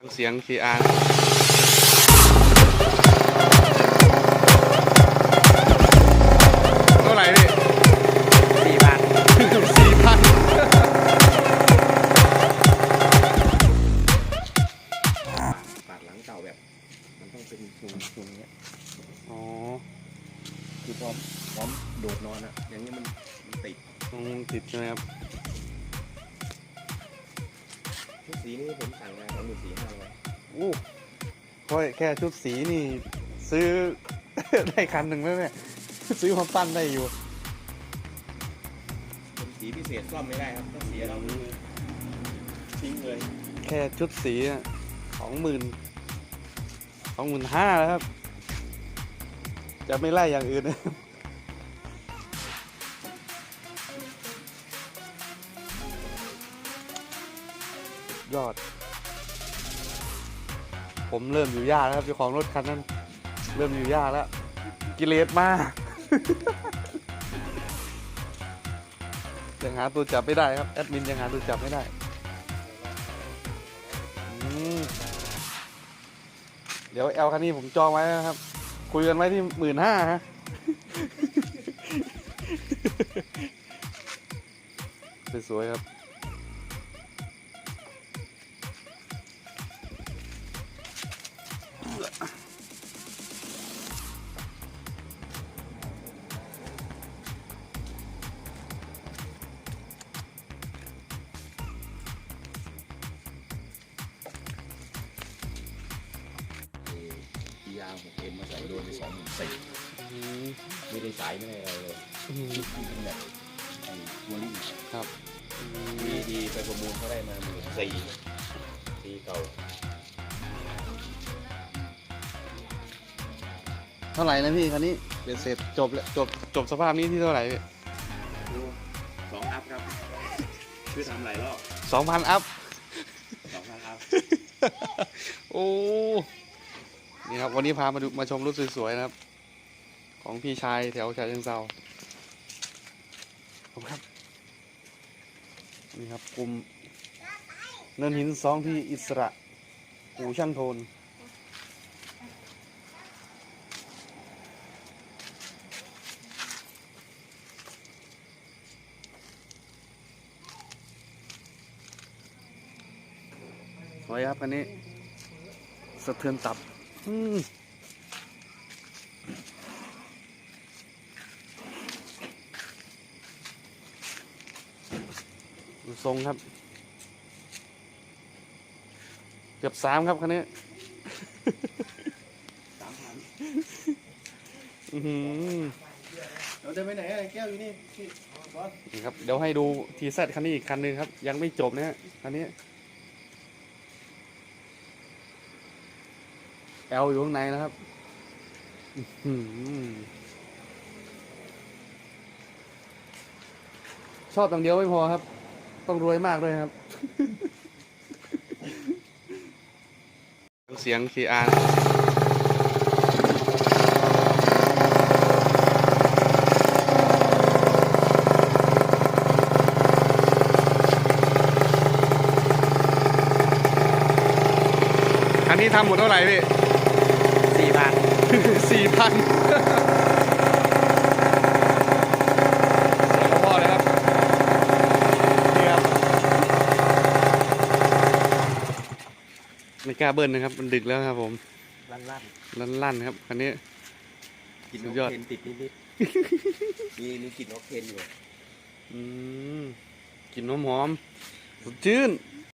ฟังเสียง CR เท่าไหร่พี่สี่พันสี่พันปาดหลังเต่าแบบ มันต้องเป็นทรงทรงเนี้ยอ๋อคือพร้อมพร้อมโดดนอนอะอย่างนี้มันมันติดตรงติดใช่ไหมครับ สีนี้ผมสั่งมาสองหมื่นสี่ห้าร้อยอู้เพราะแค่ชุดสีนี่ ซื้อ ได้คันหนึ่งแล้วเนี่ย ซื้อมาปั้นได้อยู่ เป็นสีพิเศษซ่อมไม่ได้ครับถ้าเสียเราคือทิ้งเลยแค่ชุดสีสองหมื่นสองหมื่นห้าแล้วครับ จะไม่ไล่อย่างอื่นนะ ยอด ผมเริ่มอยู่ยากแล้วครับเจ้าของรถคันนั้น เริ่มอยู่ยากแล้ว กิเลสมากยังหาตัวจับไม่ได้ครับแอดมินยังหาตัวจับไม่ได้เดี๋ยวแอลคันนี้ผมจองไว้นะครับ คุยกันไว้ที่หมื่นห้าฮะสวยๆครับ นไปสองหมื่นสี่อืมไม่ได้สายไม่ได้อะไรเลยอืมชุดที่เป็นแบบไอ้ทัวริ่งครับอืมดีดีไปประมูลเขาได้มาหมื่นสี่ปีเก่าเท่าไหร่นะพี่คันนี้เบ็ดเสร็จจบแล้วจบจบสภาพนี้ที่เท่าไหร่พี่สองอัพครับคือทำหลายรอบสองพันอัพสองพันอัพโอ้ นี่ครับวันนี้พามาดูมาชมรถสวยๆนะครับ ของพี่ชายแถวชายเชิงเซาขอบครับ นี่ครับกลุ่มเนินหินสองที่อิสระอู่ช่างโทนสวยครับอันนี้ สะเทือนตับ ดูทรงครับ เกือบสามครับคันนี้สามพันอื้อหือเราจะไปไหนอะไรแก้วอยู่นี่พี่บอสนี่ครับ เดี๋ยวให้ดูทีแซคันนี้อีกคันหนึ่งครับ ยังไม่จบนะฮะคันนี้ แอลอยู่ข้างในนะครับอชอบอย่างเดียวไม่พอครับ ต้องรวยมากด้วยครับ เสียง CR อันนี้ทำหมดเท่าไหร่พี่ สี่พันเสียงพ่อเลยครับนี่ครับไม่กล้าเบิ้ลนะครับ มันดึกแล้วครับผม ลั่นลั่นลั่นๆครับคันนี้ๆกลินสุอดอกยอดเทนติดนิดๆมีมีกลิ่นออกเทนอยู่อืมกลิ่นหอมๆสดชื่น